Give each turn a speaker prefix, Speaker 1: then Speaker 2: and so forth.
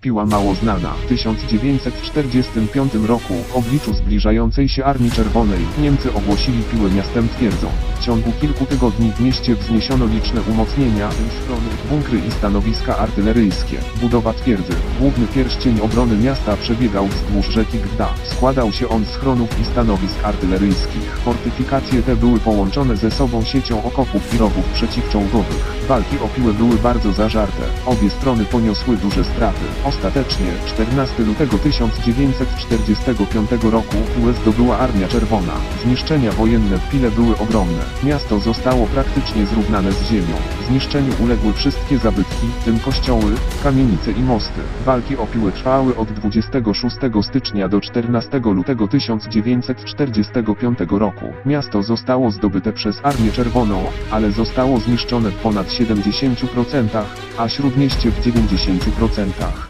Speaker 1: Piła mało znana. W 1945 roku w obliczu zbliżającej się Armii Czerwonej Niemcy ogłosili Piłę miastem twierdzą. W ciągu kilku tygodni w mieście wzniesiono liczne umocnienia, strony, bunkry i stanowiska artyleryjskie. Budowa twierdzy. Główny pierścień obrony miasta przebiegał wzdłuż rzeki Gda. Składał się on z schronów i stanowisk artyleryjskich. Fortyfikacje te były połączone ze sobą siecią okopów i rowów przeciwczołgowych. Walki o Piłę były bardzo zażarte. Obie strony poniosły duże straty. Ostatecznie, 14 lutego 1945 roku, Piłę zdobyła Armia Czerwona. Zniszczenia wojenne w Pile były ogromne. Miasto zostało praktycznie zrównane z ziemią. Zniszczeniu uległy wszystkie zabytki, w tym kościoły, kamienice i mosty. Walki o Piłę trwały od 26 stycznia do 14 lutego 1945 roku. Miasto zostało zdobyte przez Armię Czerwoną, ale zostało zniszczone w ponad 70%, a śródmieście w 90%.